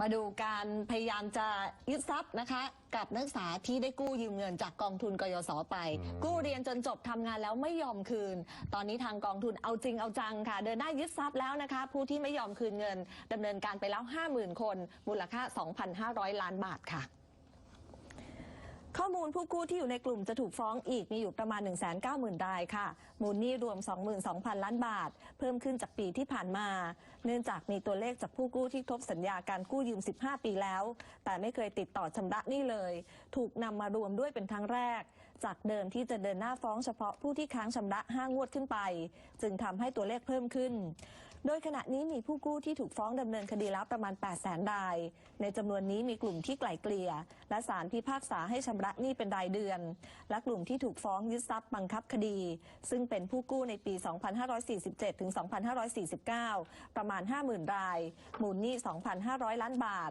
มาดูการพยายามจะยึดทรัพย์นะคะ กับนักศึกษาที่ได้กู้ยืมเงินจากกองทุนกยศไปอืมกู้เรียนจนจบทำงานแล้วไม่ยอมคืน ตอนนี้ทางกองทุนเอาจริงเอาจังค่ะ เดินหน้ายึดทรัพย์แล้วนะคะ ผู้ที่ไม่ยอมคืนเงินดำเนินการไปแล้ว 50,000 คน มูลค่า 2,500 ล้านบาทค่ะข้อ มูลผู้กู้ที่อยู่ในกลุ่มจะถูกฟ้องอีกมีอยู่ประมาณ 190,000 รายค่ะ มูลหนี้รวม 22,000 ล้านบาท เพิ่มขึ้นจากปีที่ผ่านมา เนื่องจากมีตัวเลขจากผู้กู้ที่ครบสัญญาการกู้ยืม 15 ปีแล้ว แต่ไม่เคยติดต่อชำระหนี้เลย ถูกนำมารวมด้วยเป็นครั้งแรก จากเดิมที่จะเดินหน้าฟ้องเฉพาะผู้ที่ค้างชำระ5งวดขึ้นไป จึงทำให้ตัวเลขเพิ่มขึ้น โดยขณะนี้มีผู้กู้ที่ถูกฟ้องดำเนินคดีแล้วประมาณ 8 0 0 0 0 0 ราย ในจำนวนนี้มีกลุ่มที่ไกล่เกลี่ย และศาลพิพากษาให้ชำระหนี้เป็นรายเดือน และกลุ่มที่ถูกฟ้องยึดทรัพย์บังคับคดี ซึ่งเป็นผู้กู้ในปี 2547 ถึง 2549 ประมาณ 50,000 ราย มูลหนี้ 2,500 ล้านบาท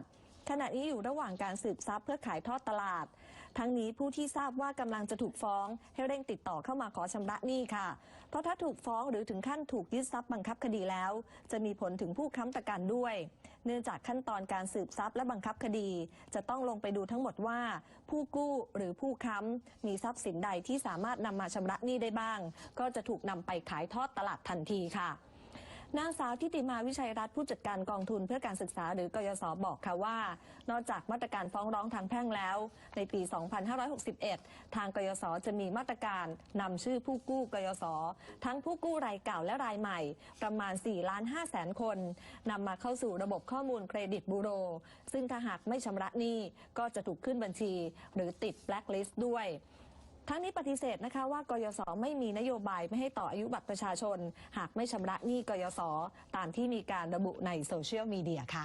ขณะนี้อยู่ระหว่างการสืบทรัพย์เพื่อขายทอดตลาด ทั้งนี้ผู้ที่ทราบว่ากำลังจะถูกฟ้อง ให้เร่งติดต่อเข้ามาขอชำระหนี้ค่ะ เพราะถ้าถูกฟ้องหรือถึงขั้นถูกยึดทรัพย์บังคับคดีแล้ว จะมีผลถึงผู้ค้ำประกันด้วย เนื่องจากขั้นตอนการสืบทรัพย์และบังคับคดี จะต้องลงไปดูทั้งหมดว่า ผู้กู้หรือผู้ค้ำมีทรัพย์สินใดที่สามารถนำมาชำระหนี้ได้บ้าง ก็จะถูกนำไปขายทอดตลาดทันทีค่ะ นางสาวทิติมาวิชัยรัตน์ผู้จัดการกองทุนเพื่อการศึกษาหรือกยศบอกค่ะว่า นอกจากมาตรการฟ้องร้องทางแพ่งแล้ว ในปี 2561 ทางกยศจะมีมาตรการนำชื่อผู้กู้กยศทั้งผู้กู้รายเก่าและรายใหม่ ประมาณ4ล้าน5แสนคนนำมาเข้าสู่ระบบข้อมูลเครดิตบูโร ซึ่งถ้าหากไม่ชำระหนี้ก็จะถูกขึ้นบัญชี หรือติดแบล็คลิสต์ด้วย ทั้งนี้ปฏิเสธนะคะว่ากยศไม่มีนโยบายไม่ให้ต่ออายุบัตรประชาชน หากไม่ชำระหนี้กยศตามที่มีการระบุในโซเชียลมีเดียค่ะ